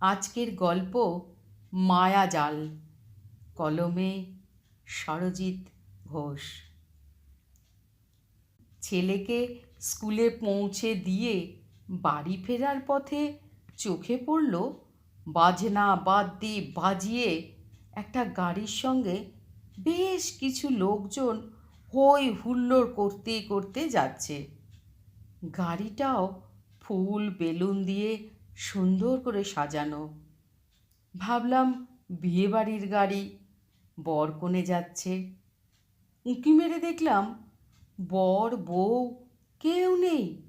আজকের গল্প মায়াজাল কলমে সরজিৎ ঘোষ। ছেলেকে স্কুলে পৌঁছে দিয়ে বাড়ি ফেরার পথে চোখে পড়ল বাজনা বাদ্যি বাজিয়ে একটা গাড়ির সঙ্গে বেশ কিছু লোকজন হই হুল্লোড় করতে করতে যাচ্ছে। গাড়িটাও ফুল বেলুন দিয়ে সুন্দর করে সাজানো। ভাবলাম বিয়েবাড়ির গাড়ি বর কোণে যাচ্ছে। উঁকি মেরে দেখলাম বর, বউ কেউ নেই।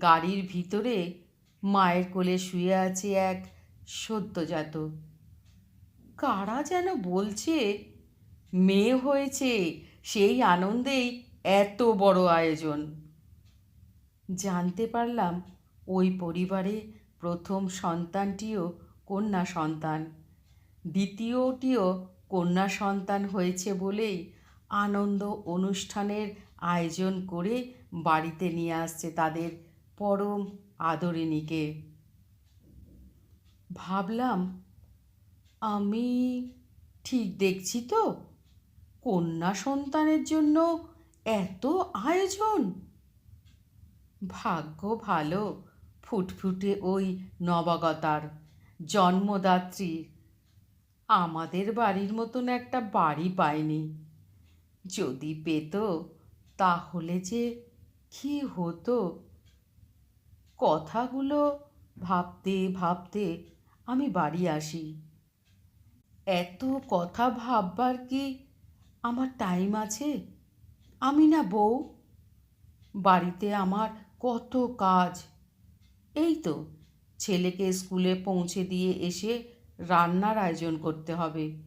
গাড়ির ভিতরে মায়ের কোলে শুয়ে আছে এক সদ্যজাত। কারা যেন বলছে, মেয়ে হয়েছে, সেই আনন্দেই এত বড় আয়োজন। জানতে পারলাম ওই পরিবারে প্রথম সন্তানটিও কন্যা সন্তান। দ্বিতীয়টিও কন্যা সন্তান হয়েছে বলেই আনন্দ অনুষ্ঠানের আয়োজন করে বাড়িতে নিয়ে আসছে তাদের পরম আদরিণীকে। ভাবলাম, আমি ঠিক দেখছি তো, কন্যা সন্তানের জন্য এত আয়োজন। ভাগ্য ভালো। ফুটফুটে ওই নবাগতার জন্মদাত্রী। আমাদের বাড়ির মতন একটা বাড়ি পায়নি। যদি পেত, তাহলে যে কি হতো? কথাগুলো ভাবতে ভাবতে আমি বাড়ি আসি। এত কথা ভাববার কি আমার টাইম আছে? আমি না বউ? বাড়িতে আমার কত কাজ এই তো, ছেলেকে স্কুলে পৌঁছে দিয়ে এসে রান্নার আয়োজন করতে হবে।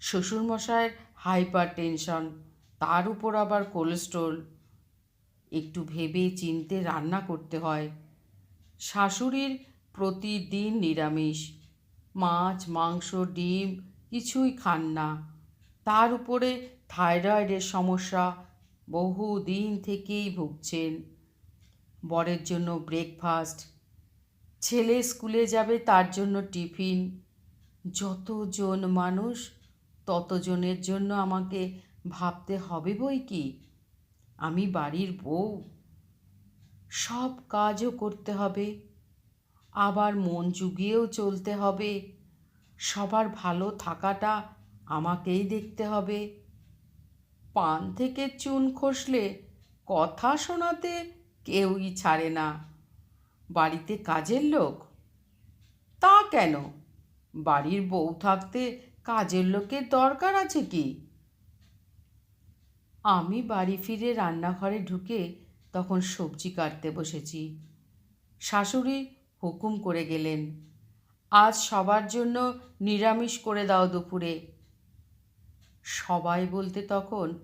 শ্বশুরমশায়ের হাইপার টেনশন তার উপর আবার কোলেস্ট্রল। একটু ভেবে চিনতে রান্না করতে হয়। শাশুড়ির প্রতিদিন নিরামিষ, মাছ, মাংস, ডিম কিছুই খান না। তার উপরে থাইরয়েডের সমস্যা বহু দিন থেকেই ভুগছেন। বরের জন্য ব্রেকফাস্ট ছেলে স্কুলে যাবে, তার জন্য টিফিন। যতজন মানুষ, ততজনের জন্য আমাকে ভাবতে হবে বই কি? আমি বাড়ির বউ। সব কাজও করতে হবে। আবার মন জুগিয়েও চলতে হবে। সবার ভালো থাকাটা আমাকেই দেখতে হবে। পান থেকে চুন খসলে কথা শোনাতে কেউই ছাড়ে না। বাড়িতে কাজের লোক? তা কেন? বাড়ির বউ থাকতে কাজের লোকের দরকার আছে কি? আমি বাড়ি ফিরে রান্নাঘরে ঢুকে তখন সবজি কাটতে বসেছি। শাশুড়ি হুকুম করে গেলেন, আজ সবার জন্য নিরামিষ করে দাও দুপুরে। সবাই বলতে তখন,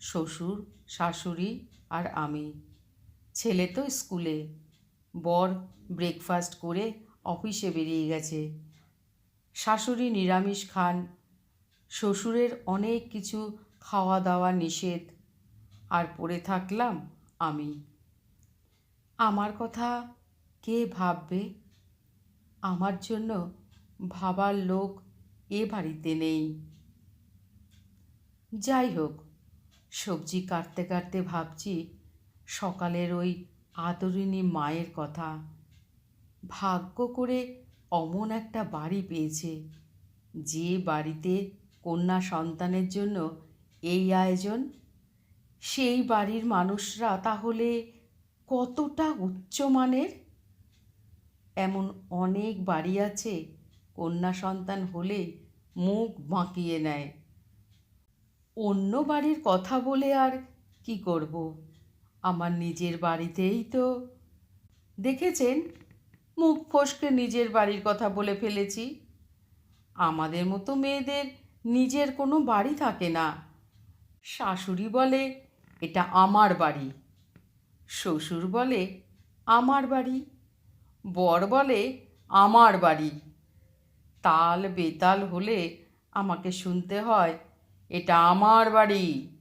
শ্বশুর, শাশুড়ি আর আমি। ছেলে তো স্কুলে। বর ব্রেকফাস্ট করে অফিসে বেরিয়ে গেছে। শাশুড়ি নিরামিষ খান, শ্বশুরের অনেক কিছু খাওয়া দাওয়া নিষেধ, আর পড়ে থাকলাম আমি। আমার কথা কে ভাববে? আমার জন্য ভাবার লোক এ বাড়িতে নেই। যাই হোক, সবজি কাটতে কাটতে ভাবছি সকালের ওই আদরিণী মায়ের কথা। ভাগ্য করে অমন একটা বাড়ি পেয়েছে। যে বাড়িতে কন্যা সন্তানের জন্য এই আয়োজন, সেই বাড়ির মানুষরা তাহলে কতটা উচ্চমানের এমন অনেক বাড়ি আছে, কন্যা সন্তান হলে মুখ বাঁকিয়ে নেয়। অন্য বাড়ির কথা বলে আর কি করব? আমার নিজের বাড়িতেই তো। দেখেছেন? মুখ ফসকে নিজের বাড়ির কথা বলে ফেলেছি। আমাদের মতো মেয়েদের নিজের কোনো বাড়ি থাকে না। শাশুড়ি বলে, এটা আমার বাড়ি। শ্বশুর বলে, আমার বাড়ি। বর বলে, আমার বাড়ি। তাল বেতাল হলে আমাকে শুনতে হয়, এটা আমার বাড়ি।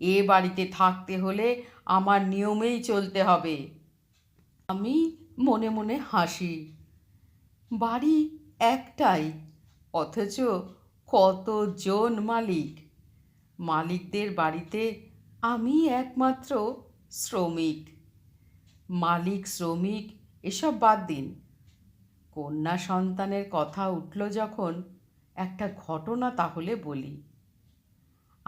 এ বাড়িতে থাকতে হলে আমার নিয়মেই চলতে হবে। আমি মনে মনে হাসি। বাড়ি একটাই, অথচ কতজন মালিক? মালিকদের বাড়িতে আমি একমাত্র শ্রমিক। মালিক, শ্রমিক, এসব বাদ দিন। কন্যা সন্তানের কথা উঠল যখন একটা ঘটনা তাহলে বলি।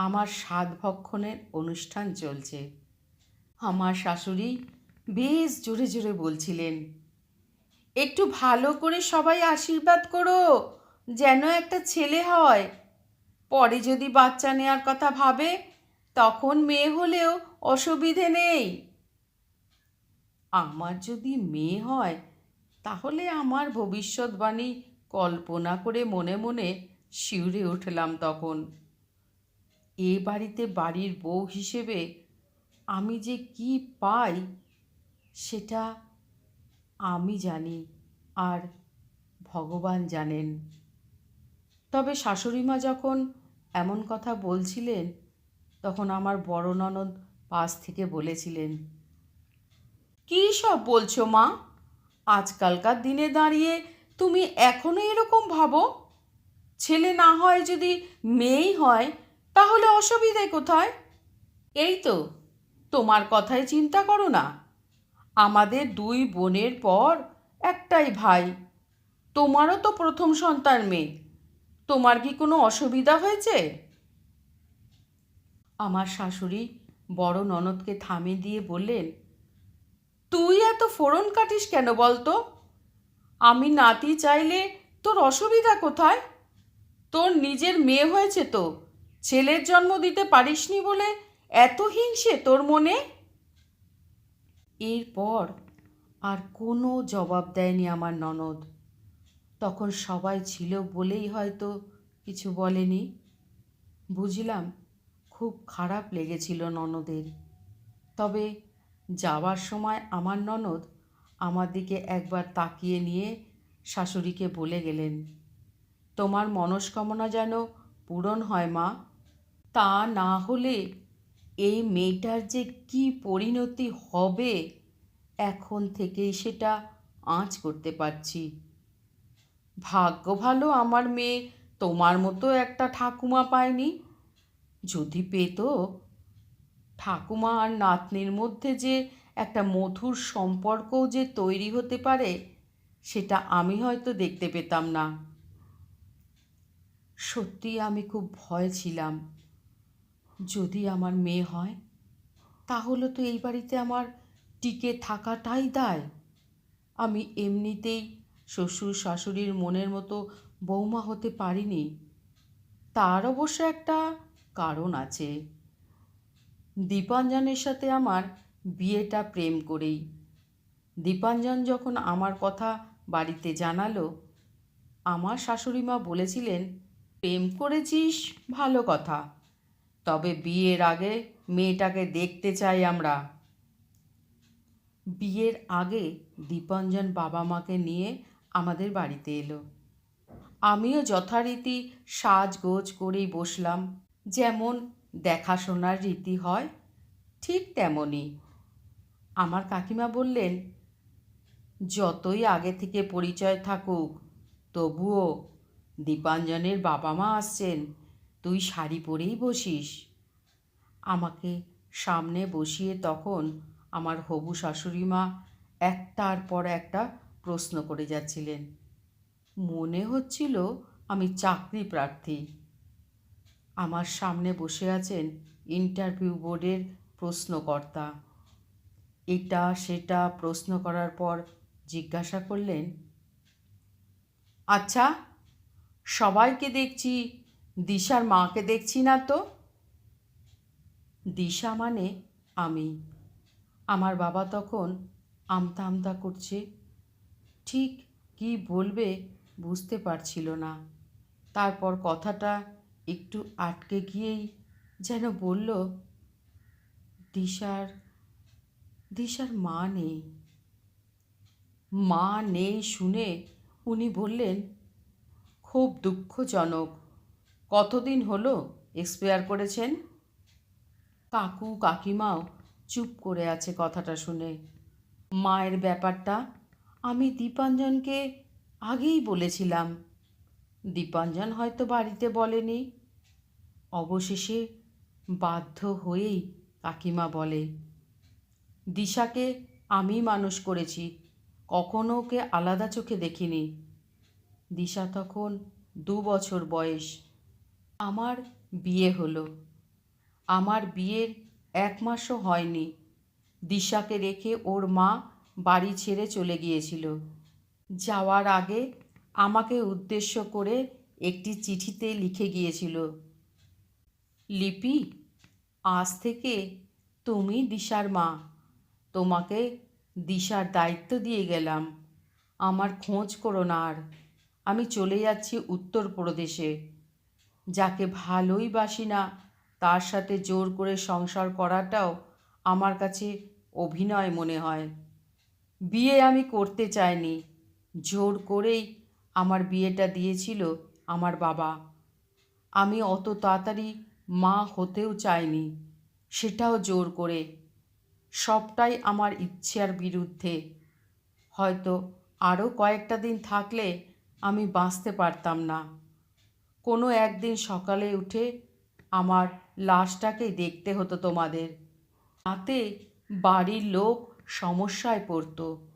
আমার সাত ভক্ষণের অনুষ্ঠান চলছে। আমার শাশুড়ি বেশ জোরে জোরে বলছিলেন, একটু ভালো করে সবাই আশীর্বাদ করো, যেন একটা ছেলে হয়। পরে যদি বাচ্চা নেওয়ার কথা ভাবে, তখন মেয়ে হলেও অসুবিধে নেই। আমার যদি মেয়ে হয়, তাহলে আমার ভবিষ্যৎবাণী কল্পনা করে মনে মনে শিউরে উঠলাম তখন। এ বাড়িতে বাড়ির বউ হিসেবে আমি যে কি পাই সেটা আমি জানি আর ভগবান জানেন। তবে শাশুড়িমা যখন এমন কথা বলছিলেন, তখন আমার বড় ননদ পাশ থেকে বলেছিলেন, কী সব বলছো মা? আজকালকার দিনে দাঁড়িয়ে তুমি এখনও এরকম ভাবো? ছেলে না হয় যদি মেয়েই হয় তাহলে অসুবিধে কোথায়? এই তো, তোমার কথাই চিন্তা করো না। আমাদের দুই বোনের পর একটাই ভাই। তোমারও তো প্রথম সন্তান মেয়ে। তোমার কি কোনো অসুবিধা হয়েছে? আমার শাশুড়ি বড় ননদকে থামিয়ে দিয়ে বললেন, তুই এত ফোড়ন কাটিস কেন বলতো? আমি নাতি চাইলে তোর অসুবিধা কোথায়? তোর নিজের মেয়ে হয়েছে তো ছেলের জন্ম দিতে পারিসনি বলে এত হিংসে তোর মনে? এরপর আর কোনো জবাব দেয়নি আমার ননদ। তখন সবাই ছিল বলেই হয়তো কিছু বলেনি। বুঝলাম খুব খারাপ লেগেছিল ননদের। তবে যাওয়ার সময় আমার ননদ আমার দিকে একবার তাকিয়ে নিয়ে শাশুড়িকে বলে গেলেন, তোমার মনস্কামনা যেন পূরণ হয় মা। তা না হলে এই মেয়েটার যে কি পরিণতি হবে, এখন থেকেই সেটা আঁচ করতে পারছি। ভাগ্য ভালো আমার মেয়ে তোমার মতো একটা ঠাকুমা পায়নি। যদি পেত, ঠাকুমা আর নাতনির মধ্যে যে একটা মধুর সম্পর্কও যে তৈরি হতে পারে, সেটা আমি হয়তো দেখতে পেতাম না। সত্যি আমি খুব ভয় ছিলাম। যদি আমার মেয়ে হয়, তাহলে তো এই বাড়িতে আমার টিকে থাকাটাই দায়। আমি এমনিতেই শ্বশুর শাশুড়ির মনের মতো বৌমা হতে পারিনি। তার অবশ্য একটা কারণ আছে। দীপাঞ্জনের সাথে আমার বিয়েটা প্রেম করেই। দীপাঞ্জন যখন আমার কথা বাড়িতে জানালো, আমার শাশুড়ি মা বলেছিলেন, প্রেম করেছিস, ভালো কথা। তবে বিয়ের আগে মেয়েটাকে দেখতে চাই আমরা। বিয়ের আগে দীপাঞ্জন বাবা মাকে নিয়ে আমাদের বাড়িতে এলো। আমিও যথারীতি সাজগোজ করেই বসলাম। যেমন দেখাশোনার রীতি হয়, ঠিক তেমনই। আমার কাকিমা বললেন, যতই আগে থেকে পরিচয় থাকুক, তবুও দীপাঞ্জনের বাবা মা আসছেন তুই শাড়ি পরেই বসিস। আমাকে সামনে বসিয়ে তখন আমার হবু শাশুড়ি মা একটার পর একটা প্রশ্ন করে যাচ্ছিলেন। মনে হচ্ছিল আমি চাকরি প্রার্থী। আমার সামনে বসে আছেন ইন্টারভিউ বোর্ডের প্রশ্নকর্তা। এটা সেটা প্রশ্ন করার পর জিজ্ঞাসা করলেন আচ্ছা সবাইকে দেখছি দিশার মাকে দেখছি না তো। দিশা মানে আমি। আমার বাবা তখন আমতা আমতা করছে। ঠিক কি বলবে বুঝতে পারছিল না। তারপর কথাটা একটু আটকে গিয়েই যেন বলল, দিশার দিশার মা নেই। মা নেই শুনে উনি বললেন, খুব দুঃখজনক। কতদিন হলো এক্সপায়ার করেছেন? কাকু কাকিমাও চুপ করে আছে কথাটা শুনে। মায়ের ব্যাপারটা আমি দীপাঞ্জনকে আগেই বলেছিলাম। দীপাঞ্জন হয়তো বাড়িতে বলেনি। অবশেষে বাধ্য হয়েই কাকিমা বলে, দিশাকে আমি মানুষ করেছি, কখনো ওকে আলাদা চোখে দেখিনি। দিশা তখন দু বছর বয়স। আমার বিয়ে হলো। আমার বিয়ের এক মাসও হয়নি। দিশাকে রেখে ওর মা বাড়ি ছেড়ে চলে গিয়েছিল। যাওয়ার আগে আমাকে উদ্দেশ্য করে একটি চিঠিতে লিখে গিয়েছিল, লিপি, আজ থেকে তুমি দিশার মা। তোমাকে দিশার দায়িত্ব দিয়ে গেলাম। আমার খোঁজ করো না আর। আমি চলে যাচ্ছি উত্তরপ্রদেশে। যাকে ভালোই বাসি না, তার সাথে জোর করে সংসার করাটাও আমার কাছে অভিনয় মনে হয়। বিয়ে আমি করতে চাইনি। জোর করেই আমার বিয়েটা দিয়েছিল আমার বাবা। আমি অত তাড়াতাড়ি মা হতেও চাইনি, সেটাও জোর করে। সবটাই আমার ইচ্ছার বিরুদ্ধে। হয়তো আরও কয়েকটা দিন থাকলে আমি বাঁচতে পারতাম না। কোনো একদিন সকালে উঠে আমার লাশটাকে দেখতে হতো তোমাদের। তাতে বাড়ির লোক সমস্যায় পড়তো।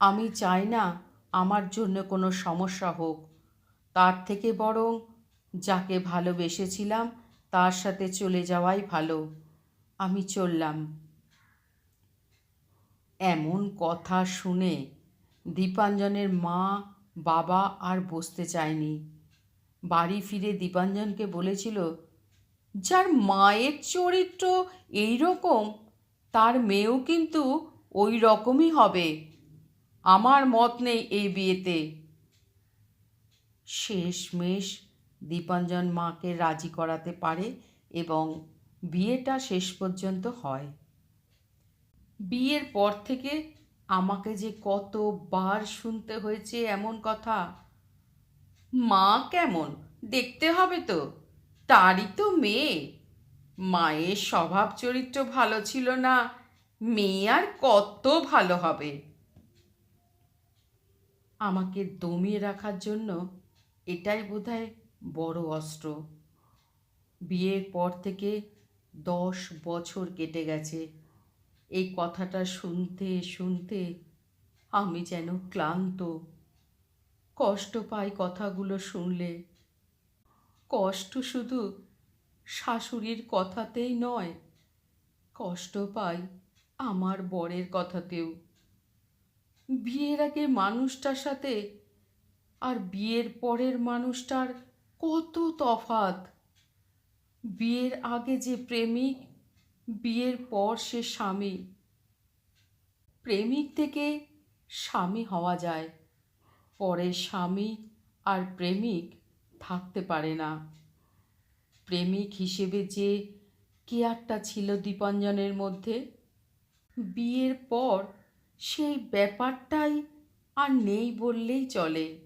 আমি চাই না আমার জন্য কোনো সমস্যা হোক। তার থেকে বরং যাকে ভালোবেসেছিলাম তার সাথে চলে যাওয়াই ভালো। আমি চললাম। এমন কথা শুনে দীপাঞ্জনের মা, বাবা আর বসতে চায়নি। বাড়ি ফিরে দীপাঞ্জনকে বলেছিল, যার মায়ের চরিত্র এই রকম তার মেয়েও কিন্তু ওই রকমই হবে। আমার মত নেই এই বিয়েতে। শেষমেশ দীপাঞ্জন মাকে রাজি করাতে পারে এবং বিয়েটা শেষ পর্যন্ত হয়। বিয়ের পর থেকে আমাকে যে কতবার শুনতে হয়েছে এমন কথা। মা কেমন? দেখতে হবে তো। তারই তো মেয়ে। মায়ের স্বভাব চরিত্র ভালো ছিল না। মেয়ে আর কত ভালো হবে। আমাকে দমিয়ে রাখার জন্য এটাই বোধহয় বড় অস্ত্র। বিয়ের পর থেকে দশ বছর কেটে গেছে। এই কথাটা শুনতে শুনতে আমি যেন ক্লান্ত। কষ্ট পাই কথাগুলো শুনলে। কষ্ট শুধু শাশুড়ির কথাতেই নয়, কষ্ট পাই আমার বরের কথাতেও। বিয়ের আগে মানুষটার সাথে আর বিয়ের পরের মানুষটার কত তফাত বিয়ের আগে যে প্রেমিক, বিয়ের পর সে স্বামী। প্রেমিক থেকে স্বামী হওয়া যায়। পরে স্বামী আর প্রেমিক থাকতে পারে না। প্রেমিক হিসেবে যে কেয়ারটা ছিল দীপাঞ্জনের মধ্যে। বিয়ের পর সেই ব্যাপারটাই আর নেই বললেই চলে।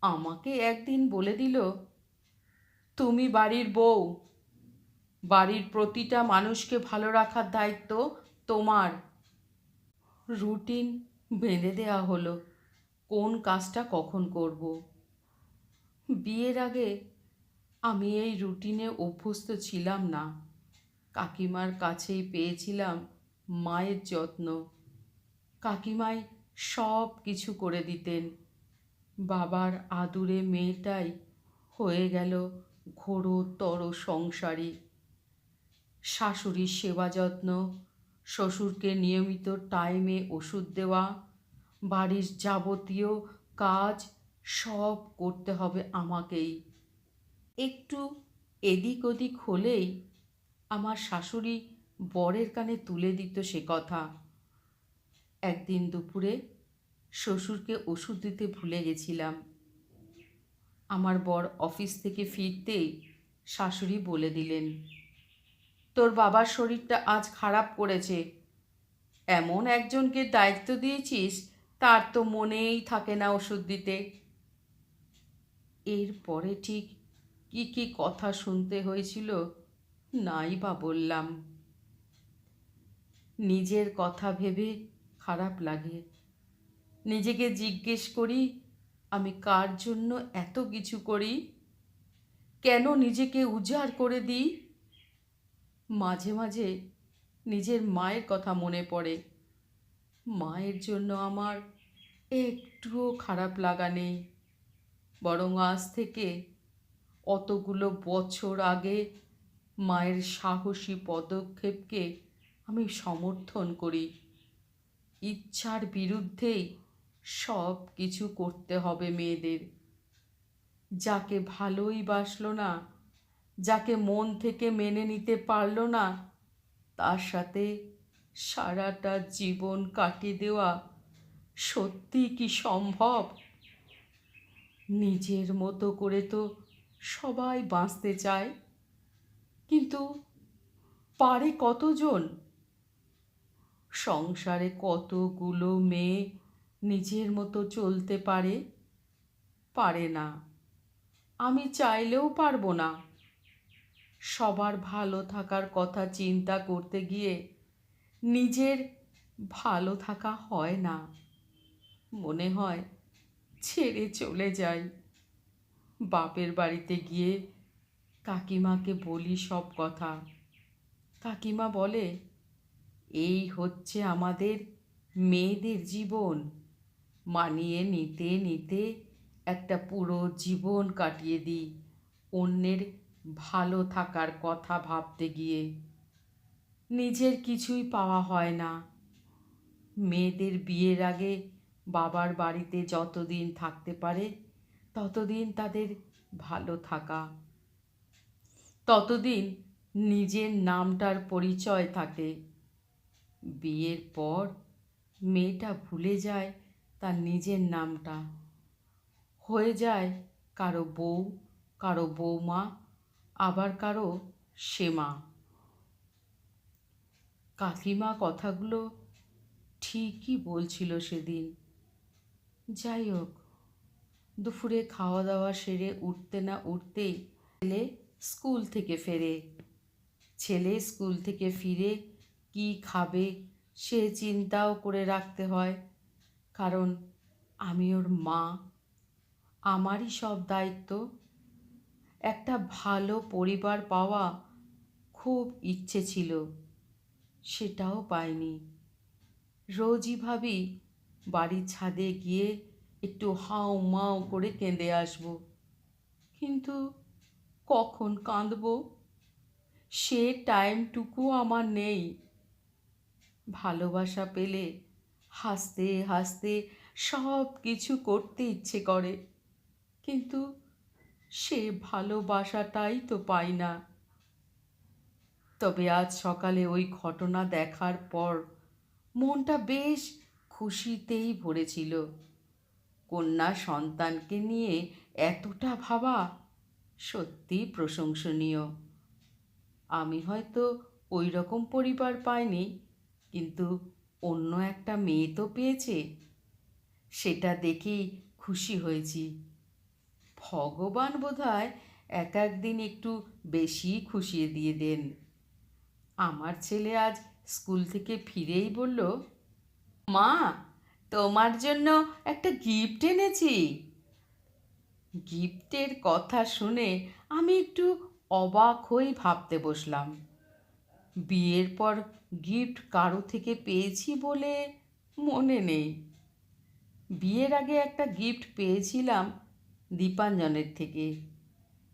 আমাকে একদিন বলে দিল, তুমি বাড়ির বউ। বাড়ির প্রতিটা মানুষকে ভালো রাখার দায়িত্ব তোমার। রুটিন বেঁধে দেওয়া হলো। কোন কাজটা কখন করব? বিয়ের আগে আমি এই রুটিনে অভ্যস্ত ছিলাম না। কাকিমার কাছেই পেয়েছিলাম মায়ের যত্ন। কাকিমাই সব কিছু করে দিতেন। বাবার আদুরে মেয়েটাই হয়ে গেল ঘোরতর সংসারী। শাশুড়ির সেবা যত্ন, শ্বশুরকে নিয়মিত টাইমে ওষুধ দেওয়া বাড়ির যাবতীয় কাজ সব করতে হবে আমাকেই। একটু এদিক ওদিক হলেই আমার শাশুড়ি বরের কানে তুলে দিত সে কথা। একদিন দুপুরে শ্বশুরকে ওষুধ দিতে ভুলে গেছিলাম। আমার বর অফিস থেকে ফিরতেই শাশুড়ি বলে দিলেন, তোর বাবার শরীরটা আজ খারাপ করেছে। এমন একজনকে দায়িত্ব দিয়েছিস তার তো মনেই থাকে না ওষুধ দিতে। এরপরে ঠিক কি কি কথা শুনতে হয়েছিল নাই বা বললাম। নিজের কথা ভেবে খারাপ লাগে। নিজেকে জিজ্ঞেস করি, আমি কার জন্য এত কিছু করি? কেন নিজেকে উজাড় করে দিই? মাঝে মাঝে নিজের মায়ের কথা মনে পড়ে। মায়ের জন্য আমার একটুও খারাপ লাগা নেই। বরং আজ থেকে অতগুলো বছর আগে মায়ের সাহসী পদক্ষেপকে আমি সমর্থন করি। ইচ্ছার বিরুদ্ধেই সব কিছু করতে হবে মেয়েদের। যাকে ভালোই বাসলো না, যাকে মন থেকে মেনে নিতে পারল না, তার সাথে সারাটা জীবন কাটিয়ে দেওয়া সত্যি কি সম্ভব? নিজের মতো করে তো সবাই বাঁচতে চায়। কিন্তু পারে কতজন? সংসারে কতগুলো মেয়ে নিজের মতো চলতে পারে? পারে না। আমি চাইলেও পারব না। সবার ভালো থাকার কথা চিন্তা করতে গিয়ে নিজের ভালো থাকা হয় না। মনে হয় ছেড়ে চলে যাই। বাপের বাড়িতে গিয়ে কাকিমাকে বলি সব কথা। কাকিমা বলে, এই হচ্ছে আমাদের মেয়েদের জীবন। মানিয়ে নিতে নিতে একটা পুরো জীবন কাটিয়ে দিই অন্যের ভালো থাকার কথা ভাবতে গিয়ে। নিজের কিছুই পাওয়া হয় না। মেয়েদের বিয়ের আগে বাবার বাড়িতে যতদিন থাকতে পারে, ততদিন তাদের ভালো থাকা। ততদিন নিজের নামটার পরিচয় থাকে। বিয়ের পর মেয়েটা ভুলে যায় তার নিজের নামটা। হয়ে যায় কারও বউ, কারও বৌমা আবার কারও সেমা। কাকিমা কথাগুলো ঠিকই বলছিল সেদিন। যাই হোক, দুপুরে খাওয়া দাওয়া সেরে উঠতে না উঠতেই ছেলে স্কুল থেকে ফেরে। ছেলে স্কুল থেকে ফিরে কি খাবে সে চিন্তাও করে রাখতে হয়, কারণ আমি ওর মা। আমারই সব দায়িত্ব। একটা ভালো পরিবার পাওয়া খুব ইচ্ছে ছিল। সেটাও পাইনি। রোজই ভাবি বাড়ির ছাদে গিয়ে একটু হাও মাও করে কেঁদে আসব। কিন্তু কখন কাঁদব? সে টাইমটুকু আমার নেই। ভালোবাসা পেলে হাসতে হাসতে সব কিছু করতে ইচ্ছে করে। কিন্তু সে ভালোবাসাটাই তো পাই না। তবে আজ সকালে ওই ঘটনা দেখার পর মনটা বেশ খুশিতেই ভরেছিল। কন্যা সন্তানকে নিয়ে এতটা ভাবা সত্যি প্রশংসনীয়। আমি হয়তো ওই রকম পরিবার পাইনি, কিন্তু অন্য একটা মেয়ে তো পেয়েছে। সেটা দেখেই খুশি হয়েছি। ভগবান বোধহয় এক একদিন একটু বেশি খুশিয়ে দিয়ে দেন। আমার ছেলে আজ স্কুল থেকে ফিরেই বলল, মা, তোমার জন্য একটা গিফট এনেছি। গিফটের কথা শুনে আমি একটু অবাক হয়ে ভাবতে বসলাম। বিয়ের পর গিফট কারও থেকে পেয়েছি বলে মনে নেই। বিয়ের আগে একটা গিফট পেয়েছিলাম দীপাঞ্জনের থেকে।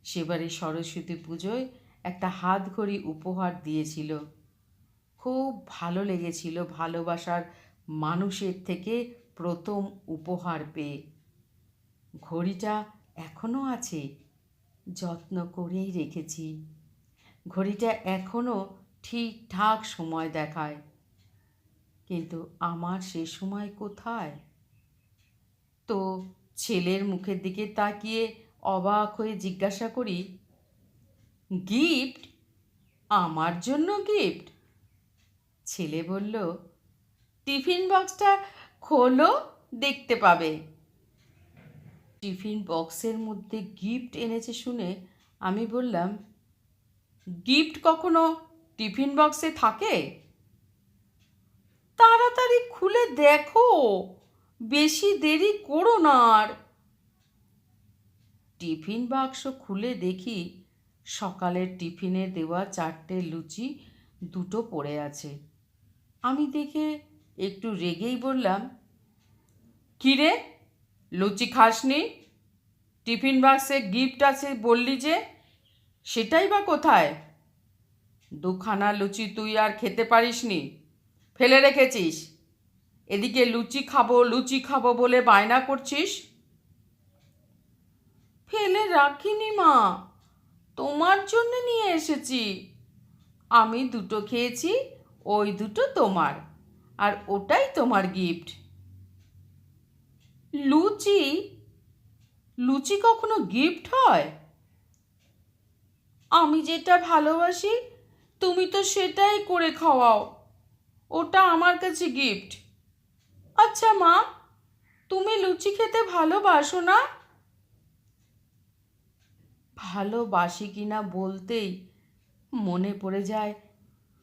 সেবারে সরস্বতী পুজোয় একটা হাত ঘড়ি উপহার দিয়েছিল। খুব ভালো লেগেছিল ভালোবাসার মানুষের থেকে প্রথম উপহার পেয়ে। ঘড়িটা এখনও আছে, যত্ন করেই রেখেছি। ঘড়িটা এখনও ঠিকঠাক সময় দেখায়। কিন্তু আমার সে সময় কোথায়? তো ছেলের মুখের দিকে তাকিয়ে অবাক হয়ে জিজ্ঞাসা করি গিফট? আমার জন্য গিফট? ছেলে বলল, টিফিন বক্সটা খোলো, দেখতে পাবে। টিফিন বক্সের মধ্যে গিফট এনেছে শুনে আমি বললাম, গিফট কখনো টিফিন বক্সে থাকে? তাড়াতাড়ি খুলে দেখো, বেশি দেরি করো না আর। টিফিন বাক্স খুলে দেখি সকালের টিফিনে দেওয়া চারটে লুচি দুটো পড়ে আছে। আমি দেখে একটু রেগেই বললাম, কী রে? লুচি খাসনি? টিফিন বাক্সে গিফট আছে বললি যে, সেটাই বা কোথায়? দুখানা লুচি তুই আর খেতে পারিসনি, ফেলে রেখেছিস। এদিকে লুচি খাব লুচি খাব বলে বায়না করছিস? ফেলে রাখিনি মা। তোমার জন্য নিয়ে এসেছি। আমি দুটো খেয়েছি, ওই দুটো তোমার, আর ওটাই তোমার গিফট লুচি? লুচি কখনো গিফট হয়? আমি যেটা ভালোবাসি, তুমি তো সেটাই করে খাওয়াও। ওটা আমার কাছে গিফট আচ্ছা মা, তুমি লুচি খেতে ভালোবাসো না? ভালোবাসি কিনা বলতেই মনে পড়ে যায়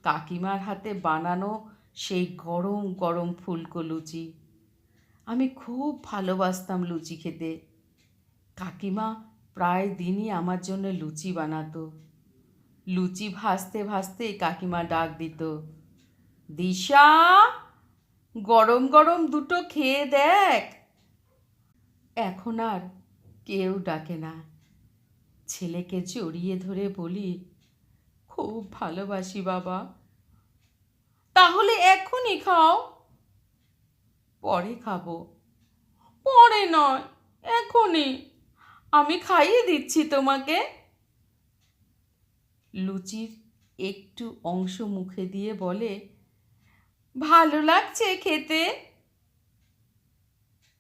কাকিমার হাতে বানানো সেই গরম গরম ফুলকো লুচি। আমি খুব ভালোবাসতাম লুচি খেতে। কাকিমা প্রায় দিনই আমার জন্য লুচি বানাতো। লুচি ভাজতে ভাজতে কাকিমা ডাক দিত, দিশা, গরম গরম দুটো খেয়ে দেখ। এখন আর কেউ ডাকে না। ছেলেকে জড়িয়ে ধরে বলি, খুব ভালোবাসি বাবা। তাহলে এখনই খাও। পরে খাব। পরে নয়, এখনই। আমি খাইয়ে দিচ্ছি তোমাকে। লুচির একটু অংশ মুখে দিয়ে বলে, ভালো লাগছে খেতে।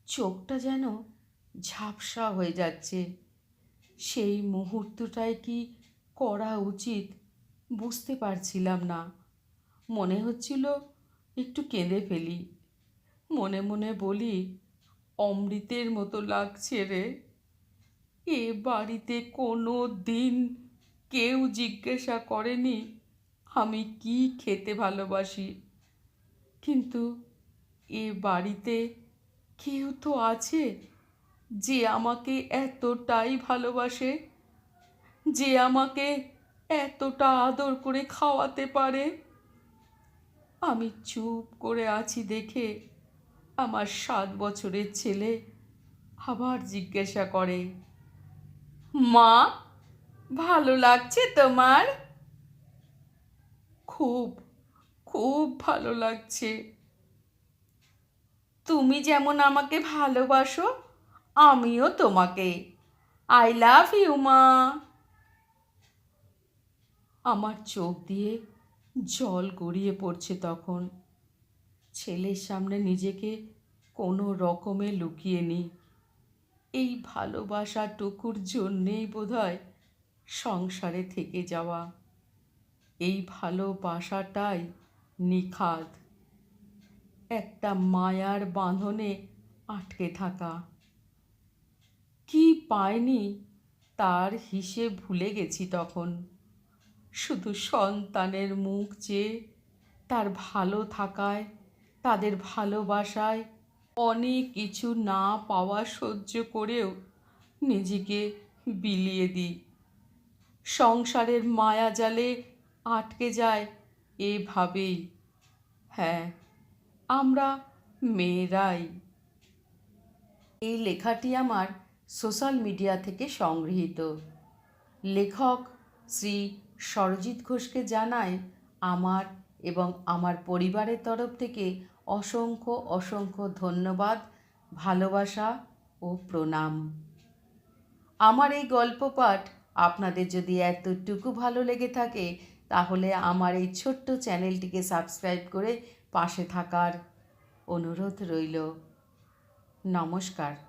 চোখটা যেন ঝাপসা হয়ে যাচ্ছে। সেই মুহূর্তটায় কি করা উচিত বুঝতে পারছিলাম না। মনে হচ্ছিল একটু কেঁদে ফেলি। মনে মনে বলি, অমৃতের মতো লাগছে রে। এ বাড়িতে কোনো দিন কেউ জিজ্ঞাসা করেনি আমি কি খেতে ভালোবাসি। কিন্তু এ বাড়িতে কেউ তো আছে যে আমাকে এতটাই ভালোবাসে, যে আমাকে এতটা আদর করে খাওয়াতে পারে। আমি চুপ করে আছি দেখে আমার সাত বছরের ছেলে আবার জিজ্ঞাসা করে, মা, ভালো লাগছে তোমার? খুব খুব ভালো লাগছে। তুমি যেমন আমাকে ভালোবাসো আমিও তোমাকে। আই লাভ ইউ মা। আমার চোখ দিয়ে জল গড়িয়ে পড়ছে তখন। ছেলের সামনে নিজেকে কোনো রকমে লুকিয়ে নিই। এই ভালোবাসাটুকুর জন্যেই বোধহয় সংসারে থেকে যাওয়া। এই ভালোবাসাটাই নিখাদ। একটা মায়ার বাঁধনে আটকে থাকা। কি পায়নি তার হিসেব ভুলে গেছি তখন। শুধু সন্তানের মুখ চেয়ে তার ভালো থাকায়, তাদের ভালোবাসায় অনেক কিছু না পাওয়া সহ্য করেও নিজেকে বিলিয়ে দিই। সংসারের মায়া জালে আটকে যায় এভাবেই। হ্যাঁ আমরা মেয়েরাই। এই লেখাটি আমার সোশ্যাল মিডিয়া থেকে সংগৃহীত। লেখক শ্রী সরজিৎ ঘোষকে জানায় আমার এবং আমার পরিবারের তরফ থেকে অসংখ্য অসংখ্য ধন্যবাদ, ভালোবাসা ও প্রণাম। আমার এই গল্প পাঠ আপনাদের যদি এতটুকু ভালো লেগে থাকে, তাহলে আমার এই ছোট্ট চ্যানেলটিকে সাবস্ক্রাইব করে পাশে থাকার অনুরোধ রইল। নমস্কার।